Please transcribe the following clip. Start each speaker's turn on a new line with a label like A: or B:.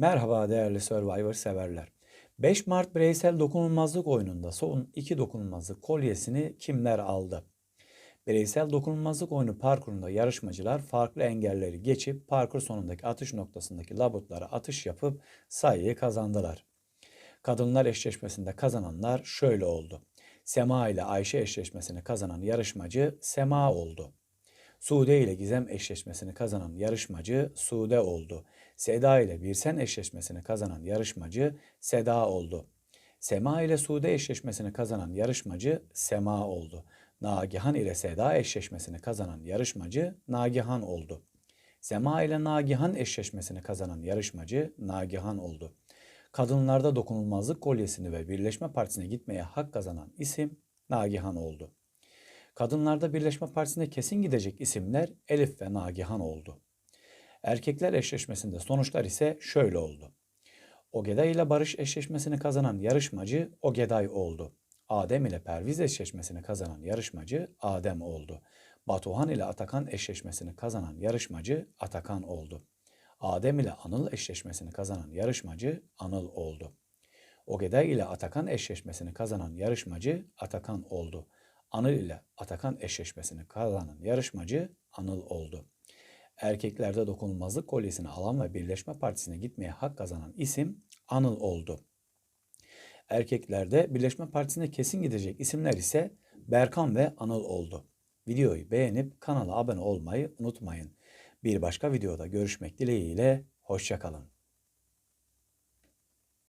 A: Merhaba değerli Survivor severler. 5 Mart bireysel dokunulmazlık oyununda son iki dokunulmazlık kolyesini kimler aldı? Bireysel dokunulmazlık oyunu parkurunda yarışmacılar farklı engelleri geçip parkur sonundaki atış noktasındaki labutlara atış yapıp sayıyı kazandılar. Kadınlar eşleşmesinde kazananlar şöyle oldu. Sema ile Ayşe eşleşmesini kazanan yarışmacı Sema oldu. Sude ile Gizem eşleşmesini kazanan yarışmacı Sude oldu. Seda ile Birsen eşleşmesini kazanan yarışmacı Seda oldu. Sema ile Sude eşleşmesini kazanan yarışmacı Sema oldu. Nagihan ile Seda eşleşmesini kazanan yarışmacı Nagihan oldu. Sema ile Nagihan eşleşmesini kazanan yarışmacı Nagihan oldu. Kadınlarda dokunulmazlık kolyesini ve Birleşme Partisi'ne gitmeye hak kazanan isim Nagihan oldu. Kadınlarda Birleşme Partisi'ne kesin gidecek isimler Elif ve Nagihan oldu. Erkekler eşleşmesinde sonuçlar ise şöyle oldu. Ogeday ile Barış eşleşmesini kazanan yarışmacı Ogeday oldu. Adem ile Perviz eşleşmesini kazanan yarışmacı Adem oldu. Batuhan ile Atakan eşleşmesini kazanan yarışmacı Atakan oldu. Adem ile Anıl eşleşmesini kazanan yarışmacı Anıl oldu. Ogeday ile Atakan eşleşmesini kazanan yarışmacı Atakan oldu. Anıl ile Atakan eşleşmesini kazanan yarışmacı Anıl oldu. Erkeklerde dokunulmazlık kolyesini alan ve Birleşme Partisi'ne gitmeye hak kazanan isim Anıl oldu. Erkeklerde Birleşme Partisi'ne kesin gidecek isimler ise Berkan ve Anıl oldu. Videoyu beğenip kanala abone olmayı unutmayın. Bir başka videoda görüşmek dileğiyle, hoşçakalın.